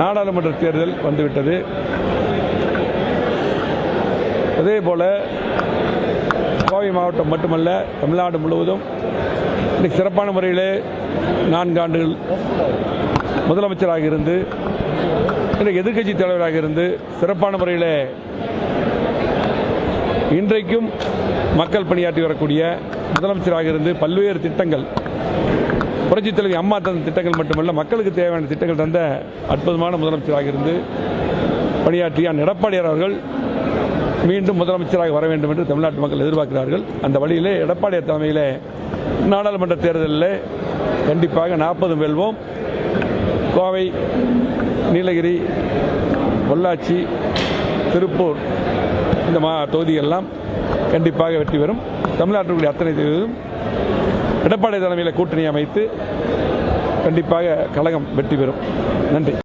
நாடாளுமன்ற தேர்தல் வந்துவிட்டது. அதே போல கோவை மாவட்டம் மட்டுமல்ல தமிழ்நாடு முழுவதும் இன்றைக்கு சிறப்பான முறையிலே நான்கு ஆண்டுகள் முதலமைச்சராக இருந்து இன்றைக்கு எதிர்க்கட்சி தலைவராக இருந்து சிறப்பான முறையில் இன்றைக்கும் மக்கள் பணியாற்றி வரக்கூடிய முதலமைச்சராக இருந்து பல்வேறு திட்டங்கள் புரட்சித் தலைவி அம்மா தந்த திட்டங்கள் மட்டுமல்ல மக்களுக்கு தேவையான திட்டங்கள் தந்த அற்புதமான முதலமைச்சராக இருந்து பணியாற்றிய எடப்பாடியார் அவர்கள் மீண்டும் முதலமைச்சராக வர வேண்டும் என்று தமிழ்நாட்டு மக்கள் எதிர்பார்க்கிறார்கள். அந்த வழியிலே எடப்பாடியார் தலைமையிலே நாடாளுமன்ற தேர்தலில் கண்டிப்பாக நாற்பதும் வெல்வோம். கோவை நீலகிரி பொள்ளாச்சி திருப்பூர் இந்த மா தொகுதிகள்லாம் கண்டிப்பாக வெற்றி பெறும். தமிழ்நாட்டில் அத்தனை தொகுதியும் எடப்பாடி தலைமையில் கூட்டணி அமைத்து கண்டிப்பாக கழகம் வெற்றி பெறும். நன்றி.